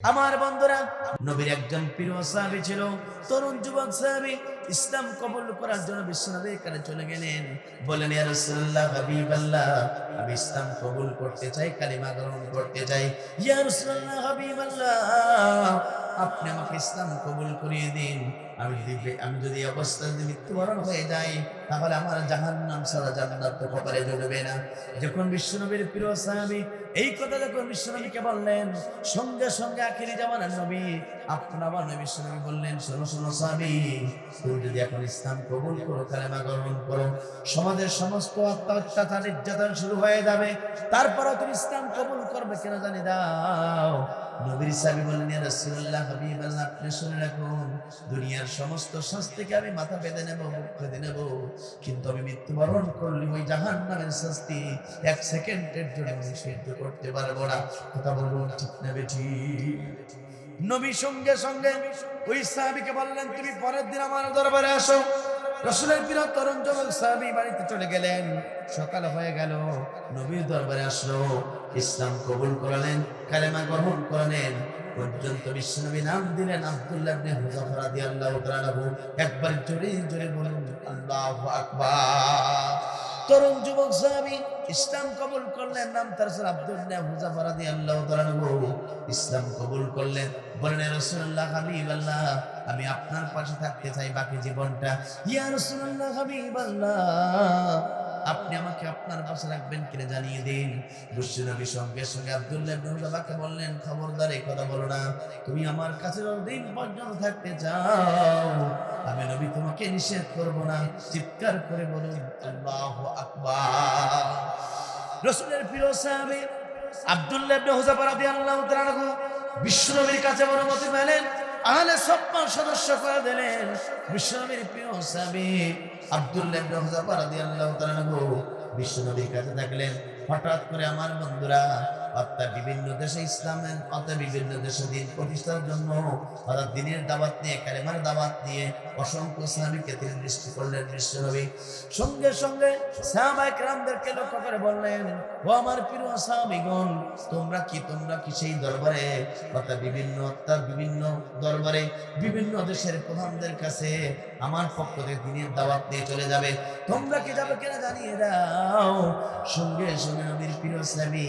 আমার বন্ধুরা, নবীর একজন প্রিয় সাহাবি ছিল, তরুণ যুবক সাহাবি, ইসলাম কবুল করার জন্য বিশ্বনবীর কাছে চলে গেলেন। বলেন ইয়া রাসূলুল্লাহ, হাবিবাল্লাহ, আমি ইসলাম কবুল করতে চাই, কালিমা গ্রহণ করতে চাই। ইয়া রাসূলুল্লাহ, হাবিবাল্লাহ আপনি আমাকে ইসলাম কবুল করিয়ে দিন। আমি আমি যদি অবস্থায় যদি মৃত্যুবরণ হয়ে যাই, তাহলে আমার জাহান্নাম ছাড়া জান্নাত তো কপালে জ্বলবে না। যখন বিশ্বনবীর প্রিয় সাহাবী এই কথা যখন বিশ্বনবীকে বললেন, সঙ্গে সঙ্গে আখিরি জামানার নবী, আপনার আমার বিশ্বনবী বললেন, শোনো শোনো সাহাবী, তুমি যদি এখন ইসলাম কবুল করো, কালেমা গ্রহণ করো, সমাজের সমস্ত অত্যাচার, নির্যাতন শুরু হয়ে যাবে। তারপরও তুমি ইসলাম কবুল করবে কেন জানি দাও। নবীর সাহেব বললেন রাসূলুল্লাহ হাবিবাল্লাহ আপনি শুনে রাখুন, দুনিয়ার সমস্ত শাস্তিকে আমি মাথা বেঁধে নেব, মুখ বেঁধে নেব। কিন্তু আমি মৃত্যুবরণ করলে ওই জাহান্নামের শাস্তি এক সেকেন্ডের জন্য আমি সহ্য করতে পারব না। কথা বলুন, ঠিক না বেঠি? নবী সঙ্গে সঙ্গে ওই সাহাবীকে বললেন, তুমি পরের দিন আমার দরবারে আসো রসুলের প্রিয় তরুণ যুবক সাহাবি বাড়িতে চলে গেলেন। সকাল হয়ে গেল, নবীর দরবারে আসলো। ইসলাম কবুল করালেন, কালেমা গ্রহণ করালেন। পর্যন্ত বিশ্বনবী নাম দিলেন আব্দুল্লাহ তাআলা একবার জোরে জোরে বলুন আল্লাহু আকবার। তরুণ যুবক সাহাবি ইসলাম কবুল করলেন, নাম তার স্যার আব্দুল রাদিয়াল্লাহু তাআলা আনহু। ইসলাম কবুল করলেন। বলেন রসুল্লাহ রাসূলুল্লাহ হাবিবাল্লাহ, আমি আপনার পাশে থাকতে চাই বাকি জীবনটা। ইয়া রাসূলুল্লাহ হাবিবাল্লাহ আপনি আমাকে আপনার পাশে রাখবেন কিনা জানিয়ে দিন। বিশ্বনবী সঙ্গে সঙ্গে আব্দুল্লাহ বললেন, খবরদার, এই কথা বলো না। তুমি আমার কাছে দিন পর্যন্ত থাকতে চাও। আমি নবী তোমাকে নিষেধ করব না। চিৎকার করে বলুন আল্লাহু আকবার। রাসূলের প্রিয় সাহাবী আব্দুল্লাহ ইবনে হুযাফা রাদিয়াল্লাহু তাআলা বিশ্বনবীর কাছে অনুমতি পেলেন। আহলে সপ্পা সদস্য করে দিলেন। বিশ্বনবীর প্রিয় সাবি আব্দুল্লাহ রাদিয়াল্লাহু তাআলা আনহু বিশ্বনবীর কাছে থাকলেন। হঠাৎ করে আমার বন্ধুরা অর্থাৎ বিভিন্ন দেশে ইসলামের অর্থাৎ বিভিন্ন দেশে দিন প্রতিষ্ঠার জন্য অর্থাৎ দিনের দাওয়াত নিয়ে, কালেমার দাওয়াত নিয়ে অসংখ্য সাহাবিকে তিনি দৃষ্টি করলেন বিশ্বনবী সঙ্গে সঙ্গে সাহাবায়ে লক্ষ্য করে বললেন, ও আমার প্রিয় সাহাবিগণ, তোমরা কি তোমরা কি সেই দরবারে অর্থাৎ বিভিন্ন অর্থাৎ বিভিন্ন দরবারে বিভিন্ন দেশের প্রধানদের কাছে আমার পক্ষ থেকে দিনের দাওয়াত নিয়ে চলে যাবে? তোমরা কি যাবে কিনা জানিয়ে দাও। সঙ্গে সঙ্গে নবীর প্রিয় সাহাবী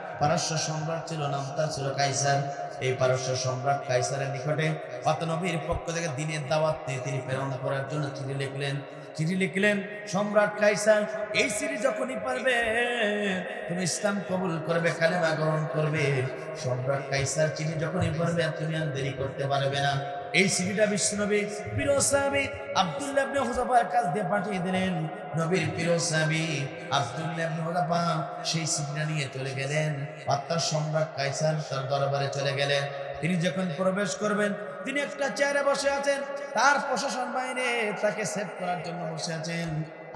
পারস্য সম্রাট ছিল নাম তার ছিল কাইসার। এই পারস্য সম্রাট কাইসারের নিকটে পাতনবীর পক্ষ থেকে দিনের দাওয়াত তিনি প্রেরণ করার জন্য চিঠি লিখলেন। চিঠি লিখলেন, সম্রাট কাইসার, এই চিঠি যখনই পারবে, তুমি ইসলাম কবুল করবে, কালেমা গ্রহণ করবে। সম্রাট কাইসার চিঠি যখনই পারবে আর তুমি আর দেরি করতে পারবে না। এই সিডিটা বিশ্বনবী সাহাবী আব্দুল্লাহ ইবনে হুযাফার কাছ দিয়ে পাঠিয়ে দিলেন। নবীর প্রিয় সাহাবী আব্দুল্লাহ ইবনে হুযাফা সেই সিডিটা নিয়ে চলে গেলেন। অর্থাৎ সম্রাট কাইসার তার দরবারে চলে গেলেন। তিনি যখন প্রবেশ করবেন তিনি একটা চেয়ারে বসে আছেন, তার প্রশাসন বাইরে তাকে সেভ করার জন্য বসে আছেন।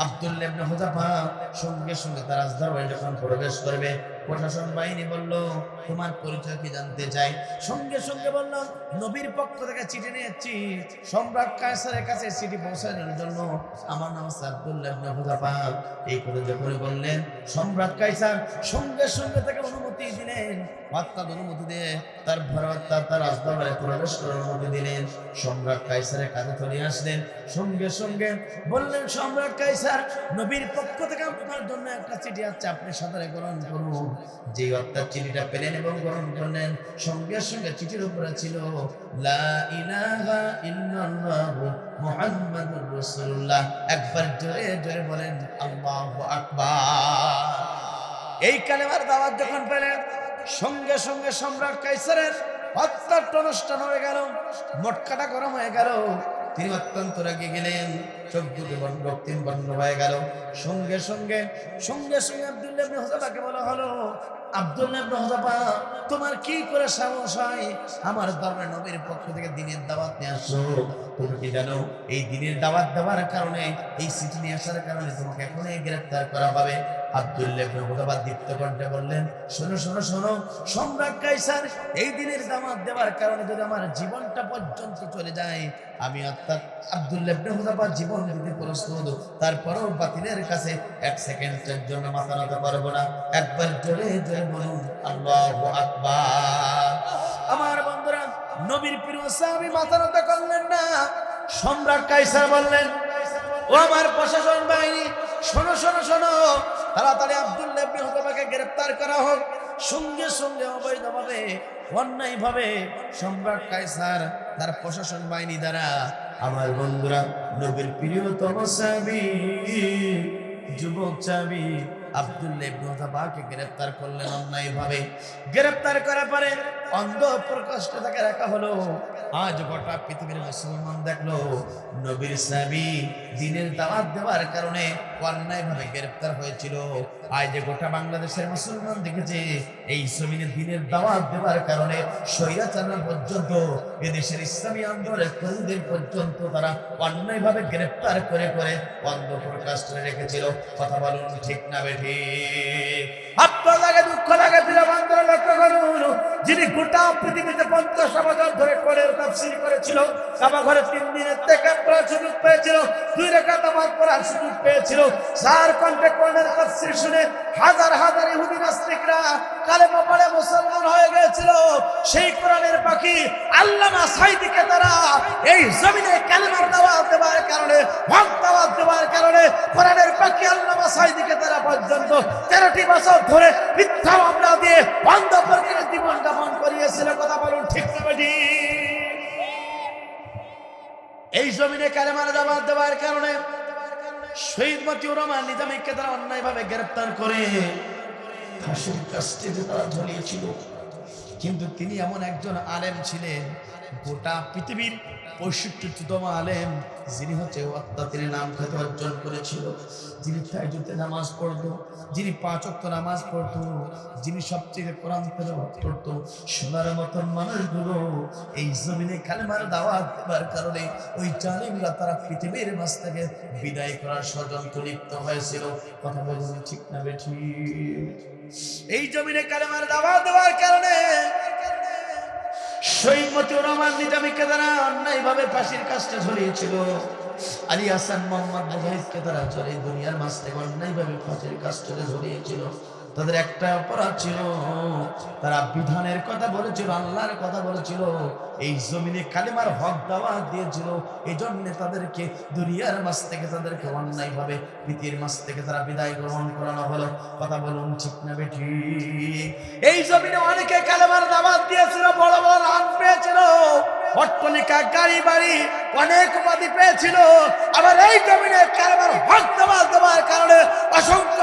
আব্দুল্লাহ হুযাফা সঙ্গে সঙ্গে তার রাজদরবারে যখন প্রবেশ করবে প্রশাসন বাহিনী বলল, তোমার পরিচয় কি জানতে চাই? সঙ্গে সঙ্গে বলল, নবীর পক্ষ থেকে চিঠি নিয়েছি। সম্রাট কায়সারের কাছে চিঠি পৌঁছানোর জন্য আমার নাম ইবনে হুযাফা এই কথা যখন বললেন, সম্রাট কায়সার সঙ্গে সঙ্গে তাকে অনুমতি দিলেন। অর্থাৎ অনুমতি দিয়ে তার ভরত তার রাজদরবারে প্রবেশ করার অনুমতি দিলেন। সম্রাট কায়সারের কাছে চলে আসলেন। সঙ্গে সঙ্গে বললেন, সম্রাট কায়সার, নবীর পক্ষ থেকে আপনার জন্য একটা চিঠি আছে, আপনি সাদরে গ্রহণ করুন। যে অর্থাৎ চিঠিটা পেলেন এবং গ্রহণ করলেন, সঙ্গে সঙ্গে চিঠির উপরে ছিল মুহাম্মাদুর রাসূলুল্লাহ। একবার জোরে জোরে বলেন, আল্লাহু আকবার। এই কালেমার দাওয়াত যখন পেলেন, সঙ্গে সঙ্গে সম্রাট কাইসারের অত্যন্ত অনুষ্ঠান হয়ে গেল, মটকাটা গরম হয়ে গেল। তিনি অত্যন্ত রেগে গেলেন। চোখ বন্ধ রক্তিম বন্ধ হয়ে গেল। সঙ্গে সঙ্গে সঙ্গে সঙ্গে বলা হলো তোমার কি করে সাহস হয়? আমার নবীর পক্ষ থেকে দিনের নিয়ে আসছো তুমি কি জানো, এই দিনের দেওয়ার কারণে, এই নিয়ে আসার কারণে তোমাকে গ্রেফতার করা হবে। দীপ্ত কণ্ঠে বললেন, শোনো শোনো শোনো, সম্রাট কাইসার এই দিনের দাওয়াত দেওয়ার কারণে যদি আমার জীবনটা পর্যন্ত চলে যায়, আমি অর্থাৎ আব্দুল্লাহ ইবনে জীবন দিতে প্রস্তুত তারপরেও বাতিলের কাছে এক সেকেন্ডের জন্য মাথা নত করব না। একবার জোরে জোরে বলুন, আল্লাহু আকবার। আমার বন্ধুরা, নবীর প্রিয় সাহাবী মাথা নত করলেন না। সম্রাট কাইসার বললেন, ও আমার প্রশাসন বাহিনী, শোনো শোনো শোনো। তাড়াতাড়ি আব্দুল্লাহ ইবনে হুযাফাকে গ্রেফতার করা হোক। সঙ্গে সঙ্গে অবৈধভাবে, অন্যায়ভাবে সম্রাট কাইসার তার প্রশাসন বাহিনী দ্বারা আমার বন্ধুরা, নবীর প্রিয়তম সাবি যুবক চাবি আব্দুল্লাহ গ্রেফতার গ্রেফতার করার পরে অন্ধ রাখা হলো। আজ মুসলমান দেখল, নবীর দিনের দাওয়াত দেওয়ার কারণে অন্যায়ভাবে গ্রেফতার হয়েছিল। আজ যে গোটা বাংলাদেশের মুসলমান দেখেছে, এই জমিনে দিনের দাওয়াত দেওয়ার কারণে স্বৈরাচারণ পর্যন্ত, এদেশের ইসলামী আন্দোলনের কর্মীদের পর্যন্ত তারা অন্যায়ভাবে গ্রেফতার করে করে অন্ধ প্রকাশ রেখেছিল। কথা বলুন ঠিক না বেঠি আপনার লাগে, দুঃখ লাগে প্রিয় লক্ষ্য করুন। যিনি গোটা পৃথিবীতে পঞ্চাশ বছর ধরে কোরআন তাফসির করেছিল কাবা ঘরে তিন দিনের থেকে পড়ার সুযোগ পেয়েছিল, দুই রেখা নামাজ পড়ার সুযোগ পেয়েছিল। সার কণ্ঠে কোরআনের তাফসির শুনে হাজার হাজার ইহুদি নাস্তিকরা কালেমা পড়ে মুসলমান হয়ে সেই কোরআনের পাখি আল্লামা সাইদিকে তারা এই জমিনে কালেমার দাওয়াত দেওয়ার কারণে, হক দেওয়ার কারণে কোরআনের পাখি আল্লামা সাইদিকে তারা পর্যন্ত তেরোটি বছর ধরে মিথ্যা মামলা দিয়ে বন্ধ প্রকারে জীবন যাপন করিয়েছিল। কথা বলুন, ঠিক না এই জমিনে কালেমার দাওয়াত দেওয়ার কারণে শহীদ মতিউর রহমান নিজামীকে তারা অন্যায়ভাবে গ্রেফতার করে। ফাঁসির কাস্টিতে তারা ঝুলিয়েছিল কিন্তু তিনি এমন একজন আলেম ছিলেন, গোটা পৃথিবীর পঁয়ষট্টিতম আলেম, যিনি হচ্ছে ওয়াক্তা তিনি নাম খ্যাত অর্জন করেছিল। যিনি তাইজুতে নামাজ পড়তো, যিনি পাঁচ অক্ত নামাজ পড়তো, যিনি সবচেয়ে কোরআন তেলাওয়াত করতো সোনার মতন মানুষগুলো এই জমিনে কালেমার দাওয়াত দেবার কারণে ওই জালিমরা তারা পৃথিবীর মাছ থেকে বিদায় করার ষড়যন্ত্র লিপ্ত হয়েছিল। কথা বলুন ঠিক না বেঠি এই জমিনে কালেমার দাবা দেওয়ার কারণে মতিউর রহমান নিজামীকে তারা অন্যায়ভাবে ফাঁসির কাজটা ঝরিয়েছিল আলী হাসান, মোহাম্মদ মুজাহিদকে তারা চলে দুনিয়ার মাছ থেকে অন্যায়ভাবে ফাঁসির কাজটাকে ঝরিয়েছিল তাদের একটা অপরাধ ছিল। তারা বিধানের কথা বলেছিল, আল্লাহর কথা বলেছিল, এই জমিনে কালিমার হক দাওয়া দিয়েছিল। এই জন্য তাদেরকে দুনিয়ার মাছ থেকে তাদেরকে অন্যায়ভাবে পৃথিবীর মাছ থেকে তারা বিদায় গ্রহণ করানো হলো। কথা বলুন ঠিক না বেঠি? এই জমিনে অনেকে কালেমার দাওয়াত দিয়েছিল, বড় বড় রান পেয়েছিল, অট্টলিকা গাড়ি বাড়ি অনেক উপাধি পেয়েছিল। আবার এই জমিনে কালেমার হক দাওয়াত দেওয়ার কারণে অসংখ্য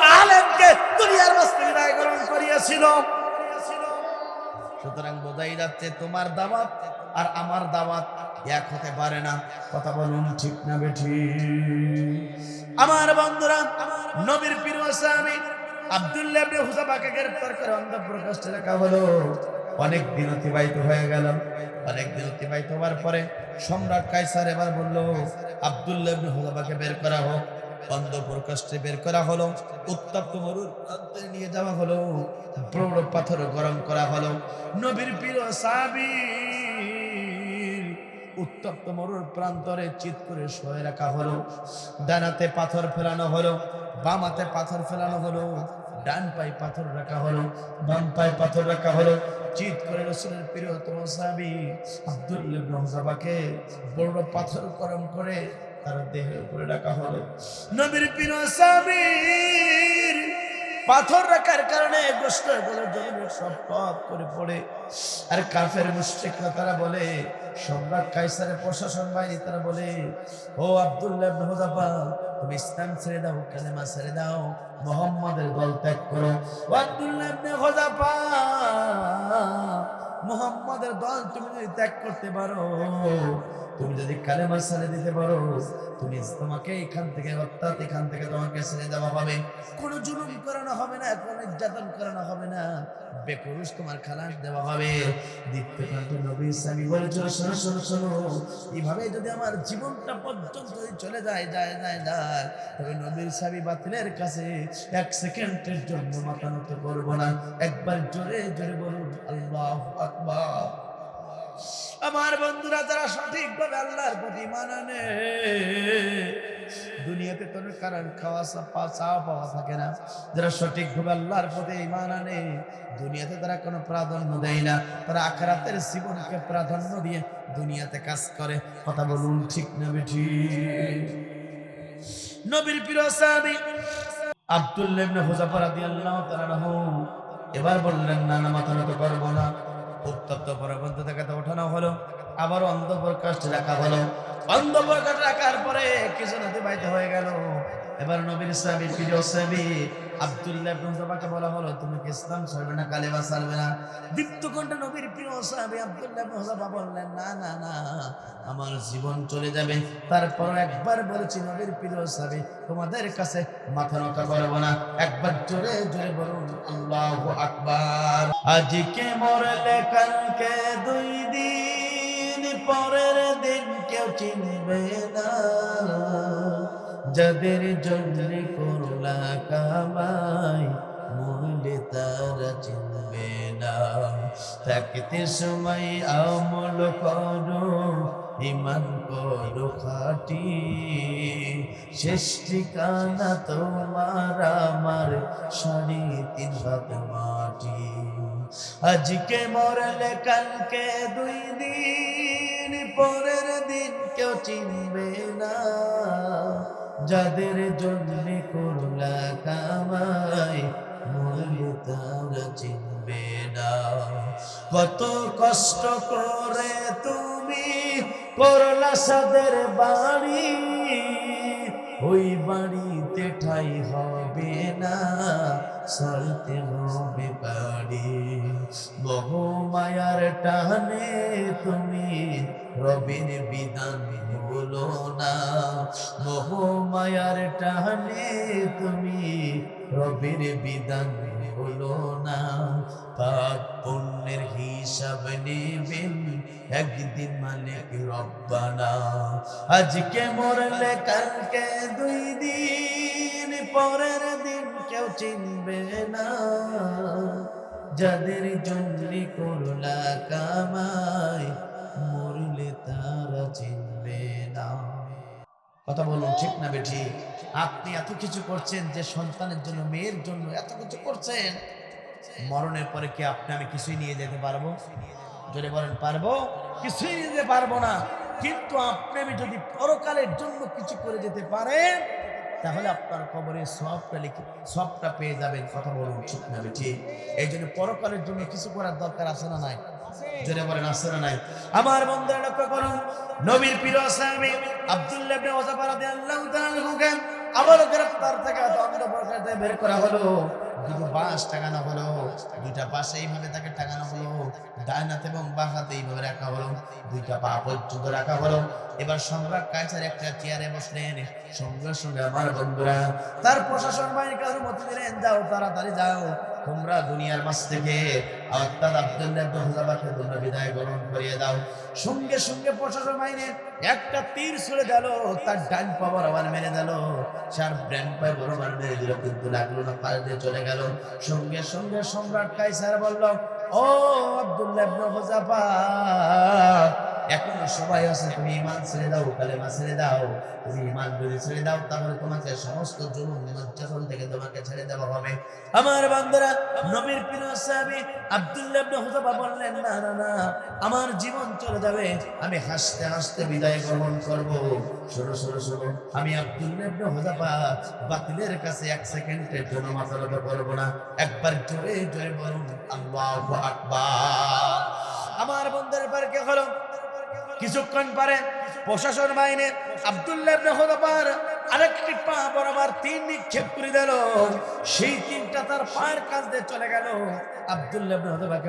সুতরাং বোঝাই যাচ্ছে তোমার দাওয়াত আর আমার দাওয়াত এক হতে পারে না। কথা বলুন ঠিক না বেঠি? আমার বন্ধুরা, নবীর পীর আমি আব্দুল্লাহ হলো। অনেক হয়ে গেল। অনেক পরে সম্রাট এবার বের করা হোক। অন্ধ প্রকাশ্যে বের করা হলো, উত্তপ্ত মরুর প্রান্তে নিয়ে যাওয়া হলো বড় পাথর গরম করা হলো। নবীর প্রিয় সাবির উত্তপ্ত মরুর প্রান্তরে চিত করে শোয়ে রাখা হলো। ডানাতে পাথর ফেলানো হলো, বামাতে পাথর ফেলানো হলো, ডান পায়ে পাথর রাখা হলো, বাম পায়ে পাথর রাখা হলো। চিত করে রসুলের প্রিয়তম সাবি আব্দুল্লাহ হুযাফাকে বড় পাথর গরম করে তার দেহের উপরে রাখা হলো। নবীর প্রিয় সাবির পাথর রাখার কারণে গোষ্ঠ বলে জমিনে সব টপ করে পড়ে। আর কাফের মুশরিকরা তারা বলে, সম্রাট কাইসারের প্রশাসন বাহিনী তারা বলে, ও আব্দুল্লাহ হুযাফা তুমি ইসলাম ছেড়ে দাও, কালেমা ছেড়ে দাও, মোহাম্মদের দল ত্যাগ করো। ও আব্দুল্লাহ হুযাফা মোহাম্মদের দল তুমি যদি ত্যাগ করতে পারো তুমি যদি কালেমা ছেড়ে দিতে পারো, তুমি তোমাকে এখান থেকে, অর্থাৎ এখান থেকে তোমাকে ছেড়ে দেওয়া হবে। কোনো জুলুম করানো হবে না, কোনো নির্যাতন করানো হবে না। তোমার খালাস দেওয়া হবে। দ্বিতীয় নবী ইসলামী শোনো শোনো শোনো এইভাবে যদি আমার জীবনটা পর্যন্ত চলে যায় যায় যায় যায়, তবে নবীর সাবি বাতিলের কাছে এক সেকেন্ডের জন্য মাথা নত করব না। একবার জোরে জোরে বলুন, আল্লাহ আকবার। আমার বন্ধুরা, যারা সঠিকভাবে আল্লাহর প্রতি মানানে দুনিয়াতে তোর কারণ, খাওয়া চাপা চাওয়া পাওয়া থাকে না। যারা সঠিকভাবে আল্লাহর প্রতি ইমান আনে, দুনিয়াতে তারা কোনো প্রাধান্য দেয় না। তারা আখরাতের জীবনকে প্রাধান্য দিয়ে দুনিয়াতে কাজ করে। কথা বলুন ঠিক না বেঠি? নবীর প্রিয় সাহাবী আব্দুল্লাহ ইবনে হুযাফা রাদিয়াল্লাহু তাআলা এবার বললেন, না না, মাথা করব না। উত্তপ্ত পরবন্ত থেকে তো ওঠানো হলো। আবার অন্ধপ্রকাশ রাখা হলো। অন্ধপ্রকাশ রাখার পরে কিছু নদী বাইতে হয়ে গেল। এবার নবীর স্বামী প্রিয় সাহাবী আব্দুল্লাহ ইবনে হুযাফাকে বলা হলো, তুমি কি ইসলাম ছাড়বে না, কালেমা ছাড়বে না? দীপ্ত কণ্ঠে নবীর প্রিয় সাহাবী আব্দুল্লাহ ইবনে হুযাফা বললেন, না না না, আমার জীবন চলে যাবে। তারপর একবার বলেছি, নবীর প্রিয় সাহাবী, তোমাদের কাছে মাথা নত করব না। একবার জোরে জোরে বলুন, আল্লাহু আকবার। আজকে মরলে কালকে দুই দিন, পরের দিন কেউ চিনবে না। যাদের জন্য করলা কামাই মরলে তারা চিনবে না। থাকতে সময় আমল করো ইমান করো খাটি। শেষ ঠিকানা তোমার, আমার সাড়ে তিন হাত মাটি। আজকে মরলে কালকে দুই দিন, পরের দিন কেউ চিনবে না। যাদের জন্য করলা কামাই, মরলে তারা চিনবে না। কত কষ্ট করে তুমি করলা সাদের বাড়ি, ওই বাড়িতে ঠাই হবে না সারতে হবে বাড়ি। মায়ার টানে তুমি রবির বিধান বলো না। বহু মায়ার টানে তুমি রবির বিধান বলো না। পাপ পুণ্যের হিসাব নেবেন একদিন মালিক রব্বানা। আজকে মরলে কালকে দুই দিন, পরের দিন কেউ চিনবে না। যাদের জন্য করলা কামায় মরলে তারা চিনবে না। কথা বলুন ঠিক না বেঠি আপনি এত কিছু করছেন যে সন্তানের জন্য, মেয়ের জন্য এত কিছু করছেন, মরণের পরে কি আপনি আমি কিছুই নিয়ে যেতে পারব? যদি বলেন, পারব, কিছুই নিয়ে যেতে পারব না। কিন্তু আপনি আমি যদি পরকালের জন্য কিছু করে যেতে পারেন, তাহলে আপনার কবরে সবটা লিখে, সবটা পেয়ে যাবেন। কথা বলুন, ঠিক না ঠিক এই জন্য পরকালের জন্য কিছু করার দরকার আছে না নাই? জোরে বলেন না নাই। আমার বন্ধুরা, লক্ষ্য করুন, নবীর প্রিয় সাহাবী আব্দুল্লাহ ইবনে তাআলা আবার গ্রেফতার থেকে বের করা হলো। দুটো হলো, দুইটা এইভাবে তাকে হলো, ডান এবং বাঁ হাতে এইভাবে রাখা হলো, দুইটা পা পর্যন্ত রাখা হলো। এবার সম্রাট কাইসার একটা চেয়ারে বসলেন, সঙ্গে সঙ্গে আমার বন্ধুরা, তার প্রশাসন বাহিনীকে অনুমতি দিলেন, যাও তাড়াতাড়ি যাও। তোমরা দুনিয়ার মাছ থেকে অর্থাৎ আব্দুল্লাহ হুযাফাকে তোমরা বিদায় গ্রহণ করিয়ে দাও। সঙ্গে সঙ্গে প্রশাসন বাহিনী একটা তীর ছুড়ে দিল, তার ডান পা আবার মেরে দিল। চার ব্র্যান্ড পায়ে বরাবর মেরে দিল, কিন্তু লাগল না, পাশ দিয়ে চলে গেল। সঙ্গে সঙ্গে সম্রাট কাইসার বলল, ও আব্দুল্লাহ ইবনে হুযাফা এখনও সবাই আছে, তুমি ইমান ছেড়ে দাও, কালেমা ছেড়ে দাও। তুমি ইমান যদি ছেড়ে দাও, তাহলে তোমাকে সমস্ত জুলুম, নির্যাতন থেকে তোমাকে ছেড়ে দেওয়া হবে। আমার বান্দারা, নবীর প্রিয় সাহাবী আব্দুল্লাহ ইবনে হুযাফা বললেন, না না না, আমার জীবন চলে যাবে, আমি হাসতে হাসতে বিদায় গ্রহণ করব। শোনো শোনো শোনো, আমি আব্দুল্লাহ ইবনে হুযাফা বাতিলের কাছে এক সেকেন্ডের জন্য মাথা নত করব না। একবার জোরে জোরে বলুন, আল্লাহু আকবার। আমার বন্ধুদের পর কে হলো? কিছুক্ষণ পরে প্রশাসন বাহিনী আবদুল্লাহ আরেকটি পা বরাবর তিন নিক্ষেপ করে দিল। সেই তিনটা তার পায়ের কাছ দিয়ে চলে গেল। আব্দুল্লাহ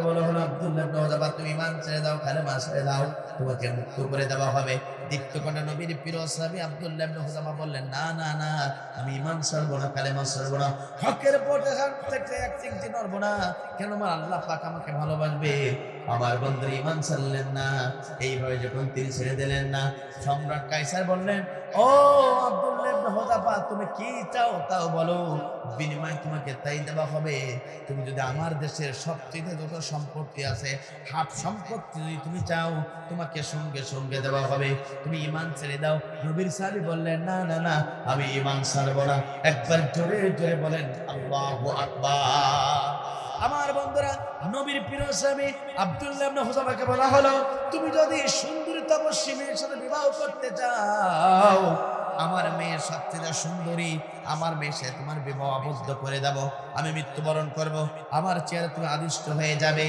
বলা হলো আব্দুল্লাহ তুমি ছেড়ে দাও ছেড়ে দাও। তোমাকে মুক্ত করে দেওয়া হবে। না না না, আমি ছাড়বো না না। এক কেন আমার আল্লাহ আমাকে ভালোবাসবে। আমার ছাড়লেন না। এইভাবে যখন তিনি ছেড়ে দিলেন না, সম্রাট কাইসার বললেন ও আব্দুল্লাহ তুমি কি চাও তাও বলো। তোমাকে তাই দেওয়া হবে। তুমি যদি আমার দেশের সবচেয়ে যত সম্পত্তি আছে, হাফ সম্পত্তি যদি তুমি চাও, তোমাকে সঙ্গে সঙ্গে দেওয়া হবে। তুমি ইমান ছেড়ে দাও। নবীর সাহাবী বললেন, না না না, আমি ইমান ছাড়বো না। একবার জোরে জোরে বলেন, আল্লাহু আমার বন্ধুরা, নবীর প্রিয় স্বামী আব্দুল্লাহ ইবনে বলা হলো, তুমি যদি সুন্দরী তপস্বী মেয়ের সাথে বিবাহ করতে চাও আমার মেয়ের সবচেয়ে সুন্দরী, আমার মেয়ে সে তোমার বিবাহ আবদ্ধ করে দেব, আমি মৃত্যুবরণ করব, আমার চেয়ারে তুমি আদিষ্ট হয়ে যাবে।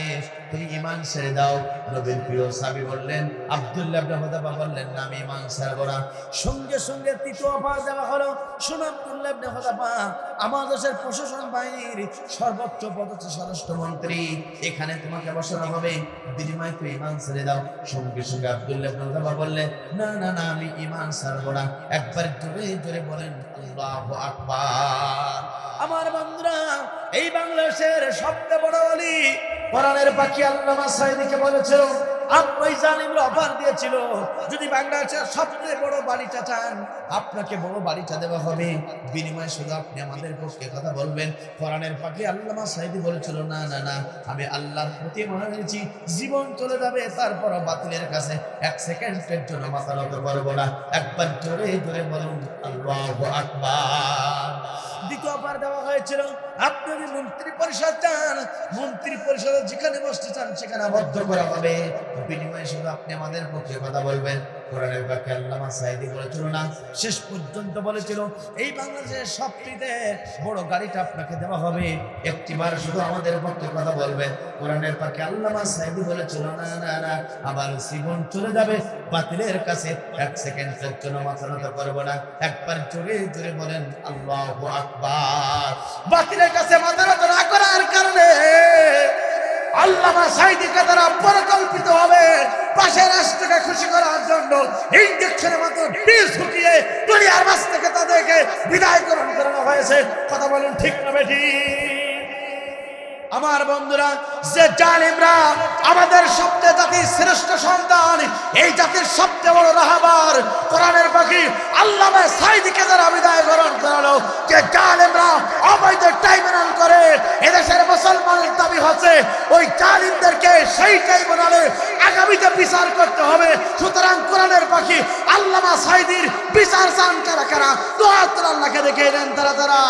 তুমি ইমান ছেড়ে দাও, নবীর প্রিয় সাবি বললেন, আব্দুল্লাহ ইবনে বললেন, না, আমি ইমান ছাড়বো না। সঙ্গে সঙ্গে তৃতীয় অফার দেওয়া হলো শুন আব্দুল্লাহ ইবনে আমার দেশের প্রশাসন বাহিনীর সর্বোচ্চ পদস্থ স্বরাষ্ট্রমন্ত্রী এখানে তোমাকে বসানো হবে, বিনিময়ে তুমি ইমান ছেড়ে দাও। সঙ্গে সঙ্গে আব্দুল্লাহ ইবনে বললেন, না না না, আমি ইমান ছাড়বো না। একবার জোরে জোরে বলেন আল্লাহ আকবার। আমার বন্ধুরা এই বাংলাদেশের সবচেয়ে বড় অলি কোরআনের পাখি আল্লামা সাইদিকে জালিমরা অফার দিয়েছিল। যদি সবচেয়ে বড় বাড়িটা চান, আপনাকে বড় বাড়িটা দেওয়া হবে। বিনিময়ে শুধু আপনি আমাদের পক্ষে কথা বলবেন। কোরআনের পাখি আল্লামা বলেছিল, না না না, আমি আল্লাহর প্রতি মনে হয়েছি জীবন চলে যাবে তারপর বাতিলের কাছে এক সেকেন্ডের জন্য মাথা নত করব না। একবার জোরে জোরে বলুন, আল্লাহু আকবার। দ্বিতীয় অফার দেওয়া হয়েছিল। আপনি মন্ত্রী পরিষদ চান, মন্ত্রী পরিষদে যেখানে বসতে চান, সেখানে আবদ্ধ করা হবে। বিনিময়ে শুধু আপনি আমাদের পক্ষে কথা বলবেন। কোরআনের বাক্যে আল্লামা সাইদি বলেছিল শেষ পর্যন্ত বলেছিল, এই বাংলাদেশের সবচেয়ে বড় গাড়িটা আপনাকে দেওয়া হবে। একটিবার শুধু আমাদের পক্ষে কথা বলবেন। কোরআনের পাকে আল্লামা সাইদি বলেছিল, না না না আবার জীবন চলে যাবে। বাতিলের কাছে এক সেকেন্ডের জন্য মাথা করব না। একবার জোরে জোরে বলেন, আল্লাহ আকবার। বাতিলের কাছে মাথা নত না করার কারণে আল্লামা সাইদিকে তারা পরিকল্পিত হবে পাশের রাষ্ট্রকে খুশি করার জন্য ইঞ্জেকশনের মতো বিষ ছুটিয়ে দুনিয়ার মাছ থেকে তাদেরকে বিদায় করণ করানো হয়েছে। কথা বলুন ঠিক না বেঠি আমার বন্ধুরা, যে জালিমরা আমাদের সবচেয়ে জাতির শ্রেষ্ঠ সন্তান, এই জাতির সবচেয়ে বড় রাহাবার কোরআনের পাখি আল্লামা সাইদিকে যারা বিদায় গ্রহণ করালো, যে জালিমরা অবৈধ ট্রাইব্যুনাল করে, এদেশের মুসলমানের দাবি হচ্ছে ওই জালিমদেরকে সেই ট্রাইব্যুনালে আগামীতে বিচার করতে হবে। সুতরাং কোরআনের পাখি আল্লামা সাইদির বিচার চান কারা কারা? তো আল্লাহকে দেখে দেন তারা তারা।